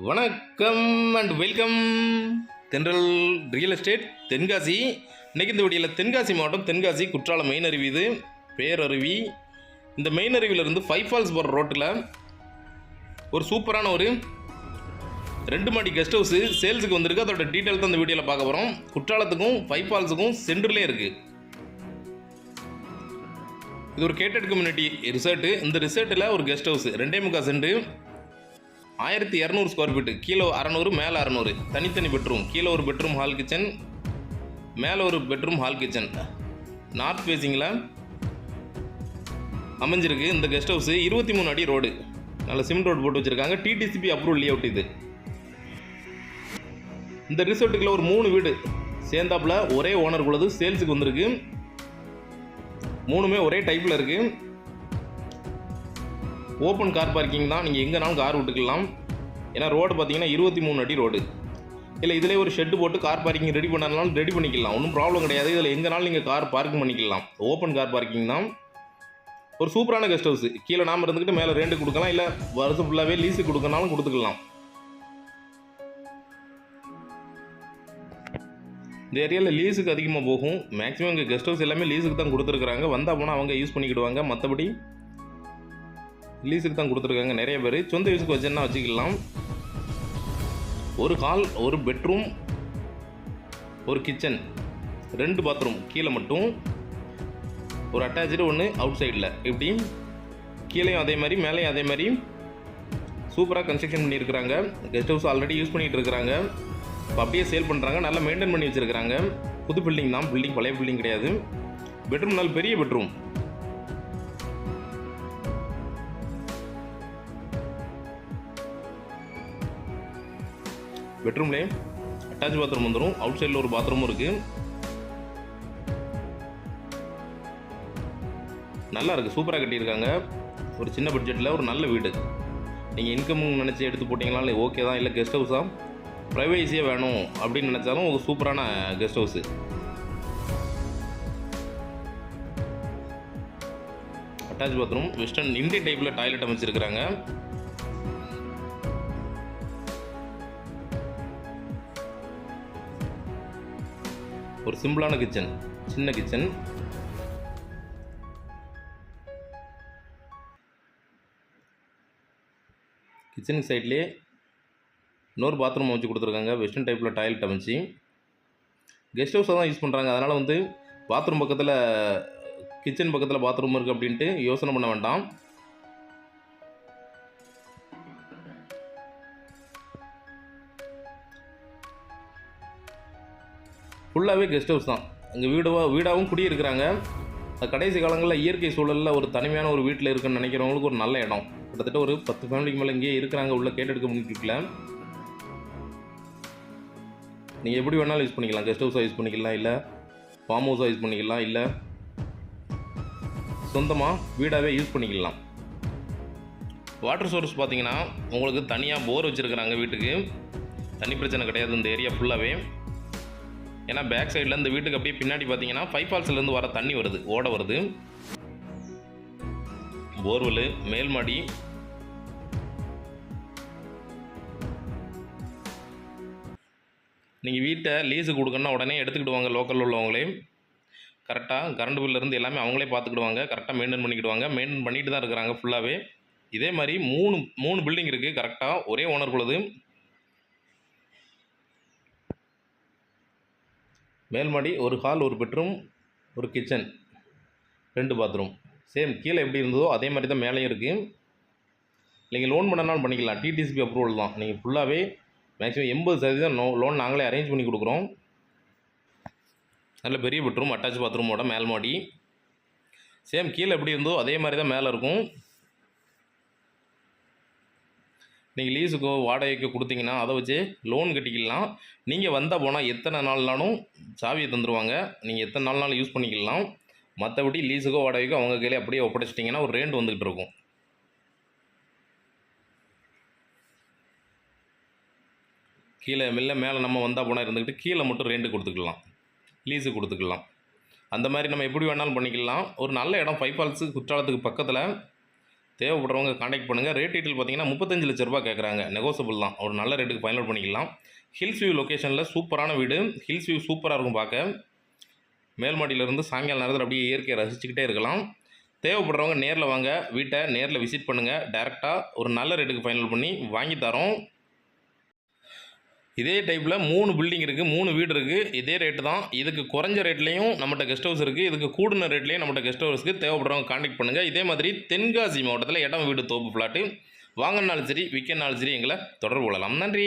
வணக்கம் and welcome Thendral real estate Tenkasi. இன்னைக்கு இந்த வீடியோவில் தென்காசி மாவட்டம் தென்காசி குற்றாலம் மெயின் அருவி இது. பேரருவி. இந்த மெயின் அருவியிலிருந்து ஃபைவ் ஃபால்ஸ் போகிற ரோட்டில் ஒரு சூப்பரான ஒரு ரெண்டு மாடி கெஸ்ட் ஹவுஸு சேல்ஸுக்கு வந்திருக்கு. அதோட டீட்டெயில் தான் இந்த வீடியோவில் பார்க்க போகிறோம் குற்றாலத்துக்கும் ஃபைவ் ஃபால்ஸுக்கும் சென்டர்லேயே இருக்குது இது ஒரு கேட்டட் கம்யூனிட்டி ரிசார்ட்டு இந்த ரிசார்ட்டில் ஒரு கெஸ்ட் ஹவுஸ் ரெண்டே முக்கால் சென்ட். ஆயிரத்தி இரநூறு ஸ்கொயர் ஃபீட்டு கீழே அறநூறு மேலே அறநூறு. தனித்தனி பெட்ரூம் கீழே ஒரு பெட்ரூம் ஹால் கிச்சன் மேலே ஒரு பெட்ரூம் ஹால் கிச்சன் நார்த் ஃபேஸிங்கில் அமைஞ்சிருக்கு இந்த கெஸ்ட் ஹவுஸு இருபத்தி மூணு அடி ரோடு நல்ல சிமெண்ட் ரோடு போட்டு வச்சுருக்காங்க. டிடிசிபி அப்ரூவல் லேஅவுட் இது. இந்த ரிசார்ட்டுக்குள்ள ஒரு மூணு வீடு சேர்ந்தாப்புல ஒரே ஓனருக்குள்ளது சேல்ஸுக்கு வந்திருக்கு. மூணுமே ஒரே டைப்பில் இருக்குது ஓப்பன் கார் பார்க்கிங் தான் நீங்கள் எங்கேனாலும் கார் விட்டுக்கலாம். ஏன்னா ரோடு பார்த்தீங்கன்னா இருபத்தி மூணு அடி ரோடு இல்லை இதிலே ஒரு ஷெட்டு போட்டு கார் பார்க்கிங் ரெடி பண்ணனாலும் ரெடி பண்ணிக்கலாம். ஒன்றும் ப்ராப்ளம் கிடையாது. இதில் எங்கேனாலும் நீங்கள் கார் பார்க்கிங் பண்ணிக்கலாம். ஓப்பன் கார் பார்க்கிங் தான். ஒரு சூப்பரான கெஸ்ட் ஹவுஸ் கீழே நாம இருந்துக்கிட்டு மேலே ரெண்டு கொடுக்கலாம். இல்லை வருஷம் ஃபுல்லாகவே லீஸு கொடுக்கனாலும் கொடுத்துக்கலாம். இந்த ஏரியாவில் லீஸுக்கு அதிகமாக போகும். மேக்ஸிமம் இங்கே கெஸ்ட் ஹவுஸ் எல்லாமே லீஸுக்கு தான் கொடுத்துருக்குறாங்க. வந்தால் போனால் அவங்க யூஸ் பண்ணிக்கிடுவாங்க. மற்றபடி லீஸுக்கு தான் கொடுத்துருக்காங்க நிறைய பேர். சொந்த யூஸுக்கு வச்சுன்னா வச்சுக்கலாம்? ஒரு ஹால் ஒரு பெட்ரூம் ஒரு கிச்சன் ரெண்டு பாத்ரூம் கீழே மட்டும். ஒரு அட்டாச்சு ஒன்று அவுட் சைடில் இப்படி கீழேயும் அதே மாதிரி மேலேயும் அதே மாதிரி. சூப்பராக கன்ஸ்ட்ரக்ஷன் பண்ணியிருக்கிறாங்க கெஸ்ட் ஹவுஸ் ஆல்ரெடி யூஸ் பண்ணிகிட்டு இருக்கிறாங்க. இப்போ அப்படியே சேல் பண்ணுறாங்க நல்லா மெயின்டைன் பண்ணி வச்சுருக்கிறாங்க. புது பில்டிங் தான். பில்டிங் பழைய பில்டிங் கிடையாது. பெட்ரூம் நல்ல பெரிய பெட்ரூம் பெட்ரூம்லேயே அட்டாச் பாத்ரூம் வந்துடும் அவுட் சைடில் ஒரு பாத்ரூமும் இருக்குது நல்லா இருக்குது சூப்பராக கட்டியிருக்காங்க. ஒரு சின்ன பட்ஜெட்டில் ஒரு நல்ல வீடு. நீங்கள் இன்கம் நினச்சி எடுத்து போட்டிங்கனாலும் ஓகே தான்? இல்லை கெஸ்ட் ஹவுஸாக ப்ரைவேசியாக வேணும் அப்படின்னு நினச்சாலும் ஒரு சூப்பரான guest house attach bathroom western Indian டைப்பில் டாய்லெட் அமைச்சிருக்கிறாங்க. ஒரு சிம்பிளான கிச்சன் சின்ன கிச்சன். கிச்சனுக்கு சைட்லேயே இன்னொரு பாத்ரூம் அமைச்சு கொடுத்துருக்காங்க. வெஸ்டர்ன் டைப்பில் டாய்லெட் அமைச்சு. கெஸ்ட் ஹவுஸாக தான் யூஸ் பண்ணுறாங்க அதனால் வந்து பாத்ரூம் பக்கத்தில் கிச்சன் பக்கத்தில் பாத்ரூம் இருக்குது அப்படின்ட்டு யோசனை பண்ண வேண்டாம். ஃபுல்லாகவே கெஸ்ட் ஹவுஸ் தான். இங்கே வீடுவா வீடாகவும் குடியிருக்கிறாங்க. கடைசி காலங்களில் இயற்கை சூழலில் ஒரு தனிமையான ஒரு வீட்டில் இருக்குன்னு நினைக்கிறவங்களுக்கு ஒரு நல்ல இடம். கிட்டத்தட்ட ஒரு பத்து ஃபேமிலிக்கு மேலே இங்கேயே இருக்கிறாங்க உள்ள கேட்டெடுக்க முடியல நீங்கள் எப்படி வேணாலும் யூஸ் பண்ணிக்கலாம். கெஸ்ட் ஹவுஸாக யூஸ் பண்ணிக்கலாம் இல்லை ஃபார்ம் ஹவுஸாக யூஸ் பண்ணிக்கலாம் இல்லை சொந்தமாக வீடாகவே யூஸ் பண்ணிக்கலாம். வாட்டர் சோர்ஸ் பார்த்தீங்கன்னா உங்களுக்கு தனியாக போர் வச்சுருக்குறாங்க வீட்டுக்கு. தண்ணி பிரச்சனை கிடையாது இந்த ஏரியா ஃபுல்லாகவே ஏன்னா பேக் சைடில் இந்த வீட்டுக்கு அப்படியே பின்னாடி பார்த்தீங்கன்னா ஃபைவ் ஃபால்ஸ்லேருந்து வர தண்ணி வருது ஓட வருது. போர்வெல் மேல் மாடி. நீங்கள் வீட்டை லீஸு கொடுக்கணுன்னா உடனே எடுத்துக்கிடுவாங்க லோக்கலில் உள்ளவங்களே. கரெக்டாக கரண்ட் பில்லேருந்து எல்லாமே அவங்களே பார்த்துக்கிடுவாங்க கரெக்டாக மெயின்டைன் பண்ணிக்கிடுவாங்க மெயின்டைன் பண்ணிட்டு தான் இருக்கிறாங்க ஃபுல்லாகவே இதே மாதிரி மூணு மூணு பில்டிங் இருக்குது கரெக்டாக ஒரே ஓனர் மேல்மாடி மேல் மாடி ஒரு ஹால் ஒரு பெட்ரூம் ஒரு கிச்சன் ரெண்டு பாத்ரூம் சேம் கீழே எப்படி இருந்ததோ அதே மாதிரி தான் மேலேயும் இருக்குது நீங்கள் லோன் பண்ணனாலும் பண்ணிக்கலாம். டிடிசிபி அப்ரூவல் தான். நீங்கள் ஃபுல்லாகவே மேக்ஸிமம் எண்பது சதவீதம் நோ லோன் நாங்களே அரேஞ்ச் பண்ணி கொடுக்குறோம். நல்ல பெரிய பெட்ரூம் அட்டாச் பாத்ரூமோட மேல் மாடி. சேம் கீழே எப்படி இருந்தோ அதே மாதிரி தான் மேலே இருக்கும். நீங்கள் லீஸுக்கோ வாடகைக்கோ கொடுத்தீங்கன்னா அதை வச்சு லோன் கட்டிக்கலாம். நீங்கள் வந்தால் போனால் எத்தனை நாள்னாலும் சாவியை தந்துடுவாங்க நீங்கள் எத்தனை நாள்னாலும் யூஸ் பண்ணிக்கலாம். மற்றபடி லீஸுக்கோ வாடகைக்கோ அவங்க கையிலே அப்படியே ஒப்படைச்சிட்டிங்கன்னா ஒரு ரேண்ட் வந்துக்கிட்டு இருக்கும். கீழே மெல்ல மேலே நம்ம வந்தால் போனால் இருந்துக்கிட்டு கீழே மட்டும் ரெண்டு கொடுத்துக்கலாம். லீஸு கொடுத்துக்கலாம். அந்த மாதிரி நம்ம எப்படி வேணாலும் பண்ணிக்கலாம். ஒரு நல்ல இடம் ஃபைவ் ஃபால்ஸு குற்றாலத்துக்கு பக்கத்தில் தேவைப்படுறவங்க காண்டாக்ட் பண்ணுங்கள் ரேட் டீட்டெயில் பார்த்தீங்கன்னா முப்பத்தஞ்சு லட்ச ரூபாய் கேட்குறாங்க. நெகோசபிள் தான். ஒரு நல்ல ரேட்டுக்கு ஃபைனல் பண்ணிக்கலாம். ஹில்ஸ் வியூ லொக்கேஷனில் சூப்பரான வீடு. ஹில்ஸ் வியூ சூப்பராக இருக்கும் பார்க்க. மேல்மாடியிலேருந்து சாயங்கால நேரத்தில் அப்படியே இயற்கையை ரசிச்சுக்கிட்டே இருக்கலாம். தேவைப்படுறவங்க நேரில் வாங்க. வீட்டை நேரில் விசிட் பண்ணுங்கள் டேரெக்டாக ஒரு நல்ல ரேட்டுக்கு ஃபைனல் பண்ணி வாங்கி தரோம். இதே டைப்பில் மூணு பில்டிங் இருக்குது மூணு வீடு இருக்குது இதே ரேட்டு தான். இதுக்கு குறைஞ்ச ரேட்லேயும் நம்மகிட்ட கெஸ்ட் ஹவுஸ் இருக்குது இதுக்கு கூடுன ரேட்லேயும் நம்மகிட்ட கெஸ்ட் ஹவுஸ்க்கு தேவைப்படுறவங்க காண்டக்ட் பண்ணுங்கள் இதே மாதிரி தென்காசி மாவட்டத்தில் இடம் வீடு தோப்பு ஃப்ளாட்டு வாங்கினாலும் சரி விற்கனாலும் சரி எங்களை தொடர்பு கொள்ளலாம். நன்றி!